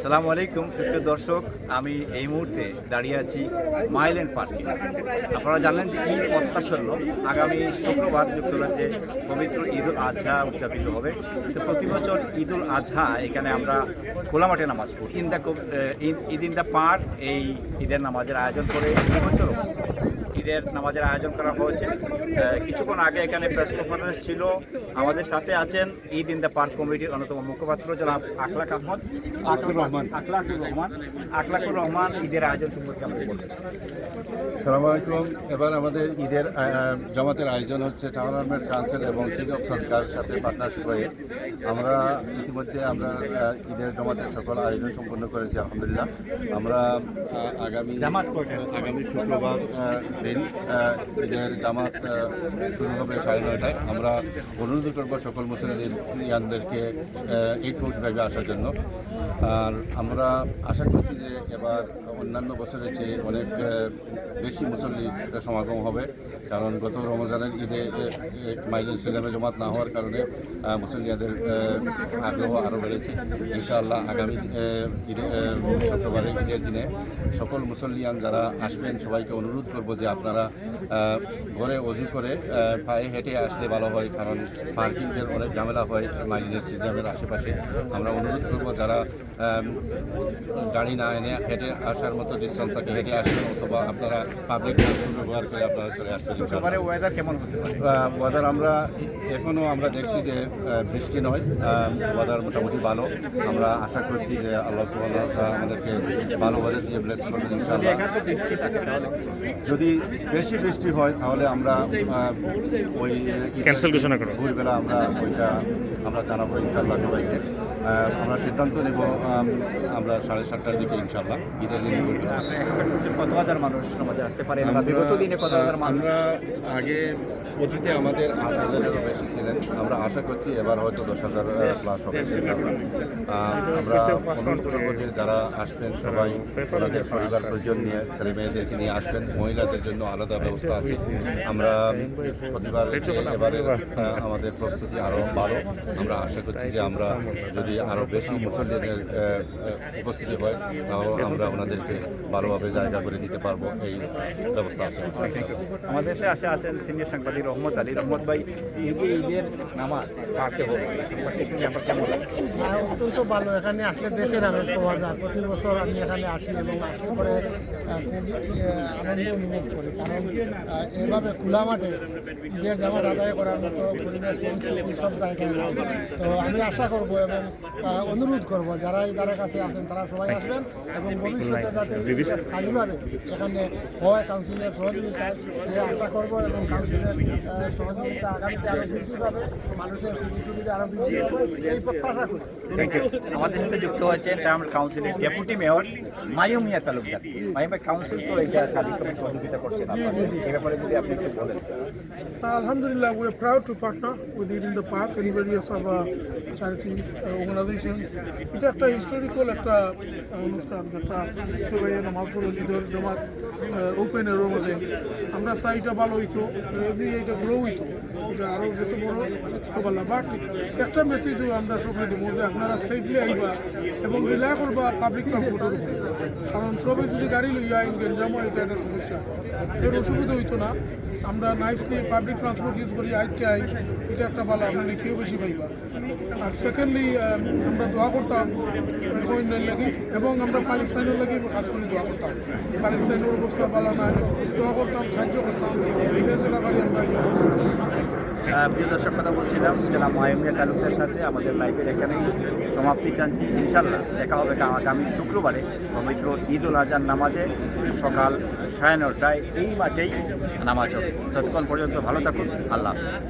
সালামু আলাইকুম সুপ্রিয় দর্শক আমি এই মুহূর্তে দাঁড়িয়ে আছি মাইল্যান্ড পার্কে আপনারা জানেন যে ঈদ অত্যাসন্ন আগামী শুক্রবার যুক্তরাজ্যে পবিত্র ঈদ উল আজহা উদযাপিত হবে তো প্রতি বছর ঈদ উল আজহা এখানে আমরা খোলা মাঠে নামাজ পড়ি in the Eid in the park এই ঈদের নামাজের আয়োজন করে এই বছরও ঈদের নামাজের আয়োজন করা হয়েছে। কিছুক্ষণ আগে এখানে প্রেস কনফারেন্স ছিল। আমাদের সাথে আছেন ঈদ ইন দ্য পার্ক কমিটির অন্যতম মুখপাত্র জনাব আখলাক আহমদ। আখলাকুর রহমান। আখলাকুর রহমান। আখলাকুর রহমান ঈদের আয়োজন সম্পর্কে আমরা বলবেন সালামু আলাইকুম। এবার আমাদের ঈদের জামাতের আয়োজন হচ্ছে টাউন আর্মের কাউন্সিল এবং সিগ অফ সরকার সাথে পার্টনারশিপ হয়ে। আমরা ইতিমধ্যে আমরা ঈদের জামাতের সকল আয়োজন সম্পন্ন করেছি আলহামদুলিল্লাহ। আমরা আগামী জামাত আগামী শুক্রবার দিন ঈদের জামাত শুরু হবে সাড়ে নয়টায়। আমরা অনুরোধ করব সকল মুসলিমদেরকে এইট ফোর্টি ফাইভে আসার জন্য। আর আমরা আশা করছি যে এবার অন্যান্য বছরের চেয়ে অনেক বেশি মুসল্লির সমাগম হবে। কারণ গত রমজানের ঈদে মাইলেজ সিনেমে জমাত না হওয়ার কারণে মুসল্লিয়াদের আগ্রহ আরও বেড়েছে। ইনশাআল্লাহ আগামী ঈদে শুক্রবারের ঈদের দিনে সকল মুসল্লিয়ান যারা আসবেন, সবাইকে অনুরোধ করব যে আপনারা ঘরে অজু করে পায়ে হেঁটে আসলে ভালো হয় কারণ পার্কিংয়ের অনেক ঝামেলা হয় মাইলিনের স্টেডিয়ামের আশেপাশে। আমরা অনুরোধ করব যারা গাড়ি না এনে হেঁটে আসার মতো ডিস্টেন্স থাকে হেঁটে আসবেন অথবা আপনারা পাবলিক ট্রান্সপোর্ট ব্যবহার করে আপনারা চলে আসবেন। ওয়েদার কেমন ওয়েদার আমরা এখনও আমরা দেখছি যে বৃষ্টি নয় ওয়েদার মোটামুটি ভালো। আমরা আশা করছি যে আল্লাহ তাআলা আমাদেরকে ভালো ওয়েদার দিয়ে ব্লেস করবেন ইনশাআল্লাহ। যদি বেশি বৃষ্টি হয় তাহলে আমরা ওই ক্যান্সেল ঘোষণা করব ভোরবেলা আমরা ওইটা আমরা জানাব ইনশাল্লাহ সবাইকে। আমরা সিদ্ধান্ত নেব আমরা সাড়ে সাতটার দিকে ইনশাল্লাহ ঈদের দিন কত হাজার মানুষ আসতে পারে বিগত দিনে কত হাজার মানুষ? আমরা আগে অতীতে আমাদের আট হাজারেরও বেশি ছিলেন আমরা আশা করছি এবার হয়তো দশ হাজার প্লাস হবে আমরা অনুরোধ করব যে যারা আসবেন সবাই ওনাদের পরিবার পরিজন নিয়ে ছেলে মেয়েদেরকে নিয়ে আসবেন মহিলাদের জন্য আলাদা ব্যবস্থা আছে। আমরা প্রতিবার চেয়ে এবারের আমাদের প্রস্তুতি আরও ভালো আমরা আশা করছি যে আমরা যদি আরও বেশি মুসল্লিদের উপস্থিতি হয় তাহলে আমরা ওনাদেরকে ভালোভাবে জায়গা করে দিতে পারব এই ব্যবস্থা আছে আমাদের দেশে আসে আছেন সিনিয়র সাংবাদিক রহমত আলী। রহমত ভাই যে ঈদের নামাজ পাঠতে হবে? হ্যাঁ, অত্যন্ত ভালো। এখানে আসলে দেশের আমেজ পাওয়া যায়। প্রতি বছর আমি এখানে আসি এবং আসলে পরে খুবই আনন্দ অনুভব করি। কারণ এভাবে খোলা মাঠে ঈদের জামাত আদায় করার মতো পরিবেশ সব জায়গায় তো আমি আশা করব এবং অনুরোধ করব যারা ইদারের কাছে আছেন তারা সবাই আসবেন এবং ভবিষ্যতে যাতে স্থায়ীভাবে এখানে হয় কাউন্সিলের সহযোগিতা সে আশা করব এবং কাউন্সিলের সহযোগিতা আগামীতে আরও বৃদ্ধি পাবে মানুষের সুযোগ সুবিধা আরও বৃদ্ধি পাবে এই প্রত্যাশা করি। আমাদের সাথে যুক্ত হয়েছে টাউন কাউন্সিলের deputy mayor Mayum Mia Talukdar. Mayum council তো এটা সার্বিকভাবে সহযোগিতা করছে। এই ব্যাপারে যদি আপনি একটু বলেন। Alhamdulillah, we are proud to partner with Eid in the Park and various charity organizations. এটা একটা হিস্টোরিক্যাল একটা অনুষ্ঠান যেটা সবাই পড়ে ঈদের জমাত ওপেন এরও মধ্যে আমরা চাই এটা ভালো হইতো এভরি এটা গ্রো হইতো। এটা আরও যত বড় তো ভালো বাট একটা মেসেজও আমরা সবাই দেবো যে আপনারা সেফলি আইবা এবং রিলাই করবা পাবলিক ট্রান্সপোর্টের উপরে। কারণ সবাই যদি গাড়ি লইয়া আইন গেঞ্জাম হয়, এটা একটা সমস্যা। এর অসুবিধা হইতো না। আমরা নাইসলি পাবলিক ট্রান্সপোর্ট ইউজ করি আইতে আই এটা একটা ভালো আমরা কেউ বেশি পাইবা। আর সেকেন্ডলি আমরা দোয়া করতাম হইনের লাগি, এবং আমরা পাকিস্তানের লাগি কাজ করে দোয়া করতাম। পাকিস্তানের অবস্থা ভালো নাই দোয়া করতাম, সাহায্য করতাম সেটা পারি আমরা ইয়ে করতাম। প্রিয় দর্শক, কথা বলছিলাম জেলা মায়ুম তালুকদের সাথে আমাদের লাইফের এখানেই সমাপ্তি টানছি ইনশাল্লাহ দেখা হবে আগামী শুক্রবারে পবিত্র ঈদ উল আজহার নামাজে সকাল সাড়ে নটায়। এই মাঠেই নামাজ হবে। ততক্ষণ পর্যন্ত ভালো থাকুন। আল্লাহ হাফিজ।